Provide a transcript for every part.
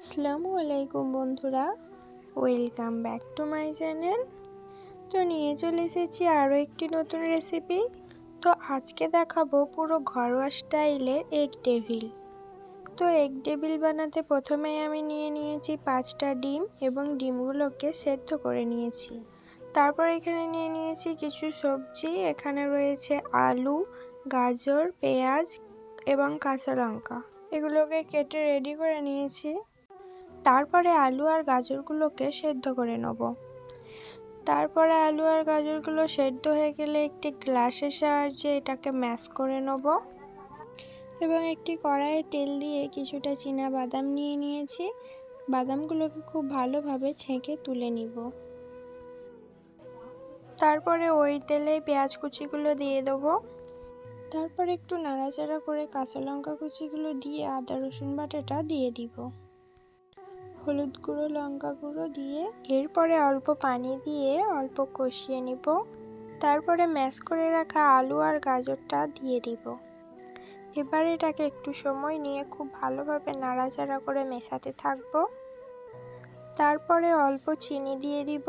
আসসালামু আলাইকুম বন্ধুরা, welcome back to my channel. তো নিয়ে চলে এসেছি আরও একটি নতুন রেসিপি। তো আজকে দেখাবো পুরো ঘরোয়া স্টাইলের এগ টেবিল। তো এগ টেবিল বানাতে প্রথমে আমি নিয়ে নিয়েছি পাঁচটা ডিম এবং ডিমগুলোকে সেদ্ধ করে নিয়েছি। তারপর এখানে নিয়ে নিয়েছি কিছু সবজি, এখানে রয়েছে আলু, গাজর, পেঁয়াজ এবং কাঁচা লঙ্কা। এগুলোকে কেটে রেডি করে নিয়েছি। তারপরে আলু আর গাজরগুলোকে সেদ্ধ করে নেব। তারপরে আলু আর গাজরগুলো সেদ্ধ হয়ে গেলে একটি গ্লাসের সাহায্যে এটাকে ম্যাশ করে নেব। এবং একটি কড়াইয়ে তেল দিয়ে কিছুটা চীনা বাদাম নিয়ে নিয়েছি। বাদামগুলোকে খুব ভালোভাবে ছেঁকে তুলে নিব। তারপরে ওই তেলে পেঁয়াজ কুচিগুলো দিয়ে দেবো। তারপর একটু নাড়াচাড়া করে কাঁচা লঙ্কা কুচিগুলো দিয়ে আদা রসুন বাটাটা দিয়ে দিব। হলুদ গুঁড়ো, লঙ্কা গুঁড়ো দিয়ে এরপরে অল্প পানি দিয়ে অল্প কষিয়ে নিব। তারপরে ম্যাশ করে রাখা আলু আর গাজরটা দিয়ে দিব। এবার এটাকে একটু সময় নিয়ে খুব ভালোভাবে নাড়াচাড়া করে মেশাতে থাকব। তারপরে অল্প চিনি দিয়ে দিব।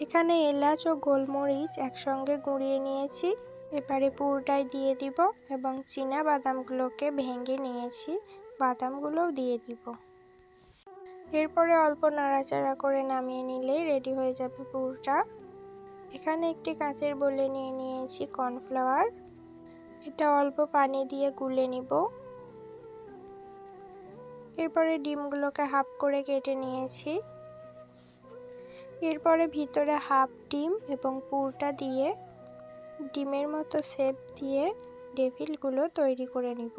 এখানে এলাচ ও গোলমরিচ একসঙ্গে গুঁড়িয়ে নিয়েছি। এবারে পুরোটাই দিয়ে দিব এবং চীনা বাদামগুলোকে ভেঙে নিয়েছি। বাদামগুলোও দিয়ে দিব। এরপরে অল্প নাড়াচাড়া করে নামিয়ে নিলেই রেডি হয়ে যাবে পুরটা। এখানে একটি কাঁচের বলে নিয়ে নিয়েছি কর্নফ্লাওয়ার। এটা অল্প পানি দিয়ে গুলে নিব। এরপরে ডিমগুলোকে হাফ করে কেটে নিয়েছি। এরপরে ভিতরে হাফ ডিম এবং পুরটা দিয়ে ডিমের মতো শেপ দিয়ে ডেভিলগুলো তৈরি করে নিব।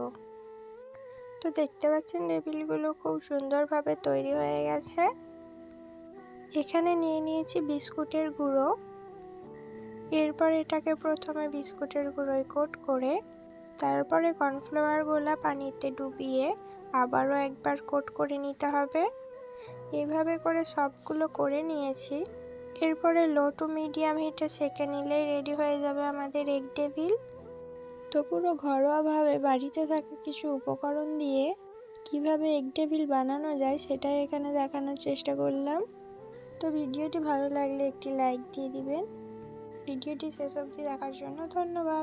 তো দেখতে পাচ্ছেন টেবিলগুলো খুব সুন্দরভাবে তৈরি হয়ে গেছে। এখানে নিয়ে নিয়েছি বিস্কুটের গুঁড়ো। এরপর এটাকে প্রথমে বিস্কুটের গুঁড়োয় কোট করে, তারপরে কর্নফ্লাওয়ার গোলা পানিতে ডুবিয়ে আবারও একবার কোট করে নিতে হবে। এইভাবে করে সবগুলো করে নিয়েছি। এরপরে লো টু মিডিয়াম হিটে সেকে নিলেই রেডি হয়ে যাবে আমাদের এগ টেবিল। তো ঘরোয়াভাবে বাড়িতে থাকা কিছু উপকরণ দিয়ে কীভাবে এগ টেবিল বানানো যায় সেটাই এখানে দেখানোর চেষ্টা করলাম। তো ভিডিওটি ভালো লাগলে একটি লাইক দিয়ে দিবেন। ভিডিওটি শেষ অবধি দেখার জন্য ধন্যবাদ।